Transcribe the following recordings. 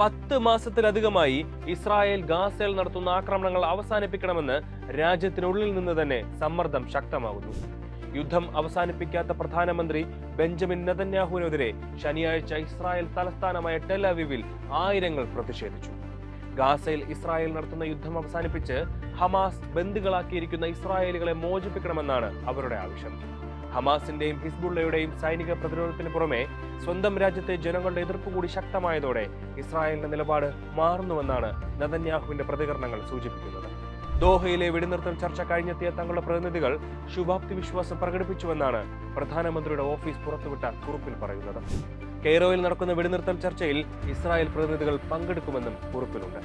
പത്ത് മാസത്തിലധികമായി ഇസ്രായേൽ ഗാസയിൽ നടത്തുന്ന ആക്രമണങ്ങൾ അവസാനിപ്പിക്കണമെന്ന് രാജ്യത്തിനുള്ളിൽ നിന്ന് തന്നെ സമ്മർദ്ദം ശക്തമാകുന്നു. യുദ്ധം അവസാനിപ്പിക്കാത്ത പ്രധാനമന്ത്രി ബെഞ്ചമിൻ നെതന്യാഹുവിനെതിരെ ശനിയാഴ്ച ഇസ്രായേൽ തലസ്ഥാനമായ ടെൽ അവീവിൽ ആയിരങ്ങൾ പ്രതിഷേധിച്ചു. ഗാസയിൽ ഇസ്രായേൽ നടത്തുന്ന യുദ്ധം അവസാനിപ്പിച്ച് ഹമാസ് ബന്ദികളാക്കിയിരിക്കുന്ന ഇസ്രായേലുകളെ മോചിപ്പിക്കണമെന്നാണ് അവരുടെ ആവശ്യം. ഹമാസിന്റെയും ഹിസ്ബുള്ളയുടെയും സൈനിക പ്രതിരോധത്തിന് പുറമെ സ്വന്തം രാജ്യത്തെ ജനങ്ങളുടെ എതിർപ്പ് കൂടി ശക്തമായതോടെ ഇസ്രായേലിന്റെ നിലപാട് മാറുന്നുവെന്നാണ് നതന്യാഹുവിന്റെ പ്രതികരണങ്ങൾ സൂചിപ്പിക്കുന്നത്. ദോഹയിലെ വെടിനിർത്തൽ ചർച്ച കഴിഞ്ഞെത്തിയ തങ്ങളുടെ പ്രതിനിധികൾ ശുഭാപ്തി വിശ്വാസം പ്രകടിപ്പിച്ചുവെന്നാണ് പ്രധാനമന്ത്രിയുടെ ഓഫീസ് പുറത്തുവിട്ട കുറിപ്പിൽ പറയുന്നത്. കെയ്റോയിൽ നടക്കുന്ന വെടിനിർത്തൽ ചർച്ചയിൽ ഇസ്രായേൽ പ്രതിനിധികൾ പങ്കെടുക്കുമെന്നും കുറിപ്പിലുണ്ട്.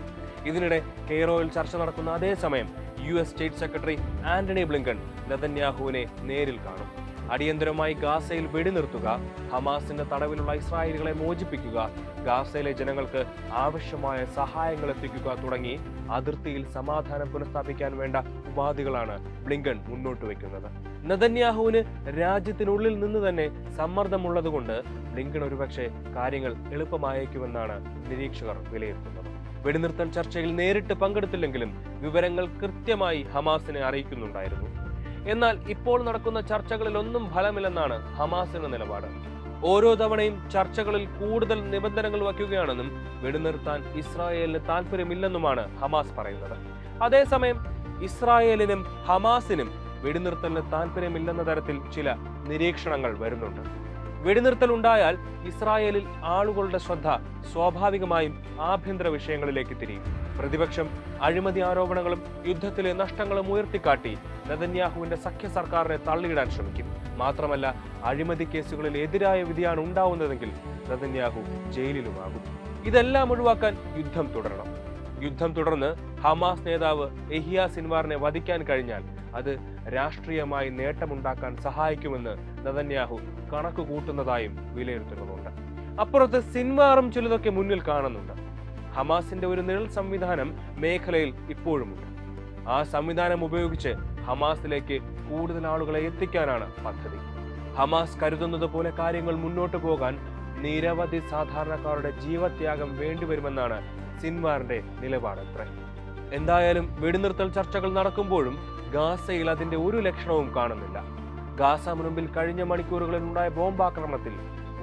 ഇതിനിടെ കെയ്റോയിൽ ചർച്ച നടക്കുന്ന അതേസമയം U S state secretary Antony Blinken നെതന്യാഹുവിനെ നേരിൽ കാണും. അടിയന്തരമായി ഗാസയിൽ വെടിനിർത്തുക ഹമാസിന്റെ തടവിലുള്ള ഇസ്രായേലുകളെ മോചിപ്പിക്കുക ഗാസയിലെ ജനങ്ങൾക്ക് ആവശ്യമായ സഹായങ്ങൾ എത്തിക്കുക തുടങ്ങി അതിർത്തിയിൽ സമാധാനം പുനഃസ്ഥാപിക്കാൻ വേണ്ട ഉപാധികളാണ് ബ്ലിങ്കൺ മുന്നോട്ട് വയ്ക്കുന്നത് നദന്യാഹുവിന് രാജ്യത്തിനുള്ളിൽ നിന്ന് തന്നെ സമ്മർദ്ദമുള്ളതുകൊണ്ട് ബ്ലിങ്കൺ ഒരുപക്ഷെ കാര്യങ്ങൾ എളുപ്പമായേക്കുമെന്നാണ് നിരീക്ഷകർ വിലയിരുത്തുന്നത്. വെടിനിർത്തൽ ചർച്ചയിൽ നേരിട്ട് പങ്കെടുത്തില്ലെങ്കിലും വിവരങ്ങൾ കൃത്യമായി ഹമാസിനെ അറിയിക്കുന്നുണ്ടായിരുന്നു. എന്നാൽ ഇപ്പോൾ നടക്കുന്ന ചർച്ചകളിലൊന്നും ഫലമില്ലെന്നാണ് ഹമാസിന്റെ നിലപാട്. ഓരോ തവണയും ചർച്ചകളിൽ കൂടുതൽ നിബന്ധനകൾ വയ്ക്കുകയാണെന്നും വെടിനിർത്താൻ ഇസ്രായേലിന് താല്പര്യമില്ലെന്നുമാണ് ഹമാസ് പറയുന്നത്. അതേസമയം ഇസ്രായേലിനും ഹമാസിനും വെടിനിർത്തലിന് താല്പര്യമില്ലെന്ന തരത്തിൽ ചില നിരീക്ഷണങ്ങൾ വരുന്നുണ്ട്. വെടിനിർത്തൽ ഉണ്ടായാൽ ഇസ്രായേലിൽ ആളുകളുടെ ശ്രദ്ധ സ്വാഭാവികമായും ആഭ്യന്തര വിഷയങ്ങളിലേക്ക് തിരിയും. പ്രതിപക്ഷം അഴിമതി ആരോപണങ്ങളും യുദ്ധത്തിലെ നഷ്ടങ്ങളും ഉയർത്തിക്കാട്ടി നെതന്യാഹുവിന്റെ സഖ്യ സർക്കാരിനെ തള്ളിയിടാൻ ശ്രമിക്കും. മാത്രമല്ല അഴിമതി കേസുകളിൽ എതിരായ വിധിയാണ് ഉണ്ടാവുന്നതെങ്കിൽ നെതന്യാഹു ജയിലിലുമാകും. ഇതെല്ലാം ഒഴിവാക്കാൻ യുദ്ധം തുടരണം. യുദ്ധം തുടർന്ന് ഹമാസ് നേതാവ് എഹിയ സിൻവാറിനെ വധിക്കാൻ കഴിഞ്ഞാൽ അത് രാഷ്ട്രീയമായി നേട്ടമുണ്ടാക്കാൻ സഹായിക്കുമെന്ന് നെതന്യാഹു കണക്ക് കൂട്ടുന്നതായും വിലയിരുത്തുന്നുണ്ട് അപ്പുറത്ത് സിൻവാറും ചിലതൊക്കെ മുന്നിൽ കാണുന്നുണ്ട്. ഹമാസിന്റെ ഒരു നിഴൽ സംവിധാനം മേഖലയിൽ ഇപ്പോഴുമുണ്ട്. ആ സംവിധാനം ഉപയോഗിച്ച് ഹമാസിലേക്ക് കൂടുതൽ ആളുകളെ എത്തിക്കാനാണ് പദ്ധതി. ഹമാസ് കരുതുന്നത് പോലെ കാര്യങ്ങൾ മുന്നോട്ട് പോകാൻ നിരവധി സാധാരണക്കാരുടെ ജീവത്യാഗം വേണ്ടിവരുമെന്നാണ് സിൻവാറിന്റെ നിലപാടത്ര എന്തായാലും വെടിനിർത്തൽ ചർച്ചകൾ നടക്കുമ്പോഴും ഗാസയിൽ അതിന്റെ ഒരു ലക്ഷണവും കാണുന്നില്ല. ഗാസ മുൻപിൽ കഴിഞ്ഞ മണിക്കൂറുകളിൽ ഉണ്ടായ ബോംബാക്രമണത്തിൽ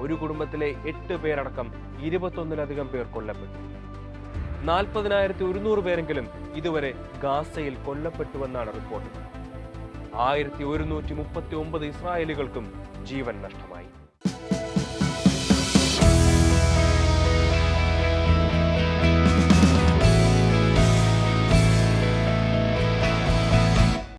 ഒരു കുടുംബത്തിലെ എട്ട് പേരടക്കം ഇരുപത്തൊന്നിലധികം പേർ കൊല്ലപ്പെട്ടു. നാൽപ്പതിനായിരത്തി ഒരുന്നൂറ് പേരെങ്കിലും ഇതുവരെ ഗാസയിൽ കൊല്ലപ്പെട്ടുവെന്നാണ് റിപ്പോർട്ട്. ആയിരത്തി ഒരുന്നൂറ്റി മുപ്പത്തി ഒമ്പത് ഇസ്രായേലുകൾക്കും ജീവൻ നഷ്ടമായി.